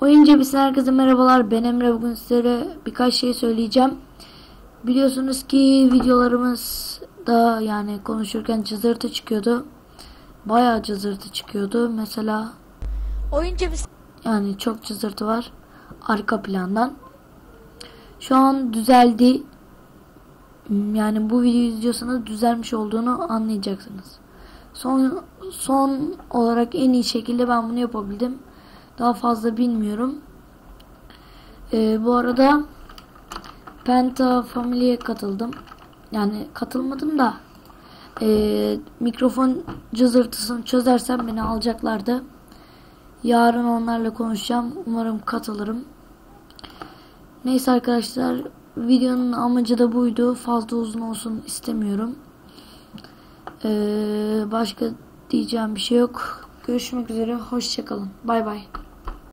Oyuncu bir herkese merhabalar. Ben Emre. Bugün sizlere birkaç şey söyleyeceğim. Biliyorsunuz ki videolarımız da yani konuşurken cızırtı çıkıyordu. Bayağı cızırtı çıkıyordu. Mesela Oyuncu bir yani çok cızırtı var arka plandan. Şu an düzeldi. Yani bu videoyu izliyorsanız düzelmiş olduğunu anlayacaksınız. Son son olarak en iyi şekilde ben bunu yapabildim. Daha fazla bilmiyorum. Ee, bu arada Penta Family'ye katıldım. Yani katılmadım da ee, mikrofon cızırtısını çözersem beni alacaklardı. Yarın onlarla konuşacağım. Umarım katılırım. Neyse arkadaşlar videonun amacı da buydu. Fazla uzun olsun istemiyorum. Ee, başka diyeceğim bir şey yok. Görüşmek üzere. Hoşçakalın. Bay bay.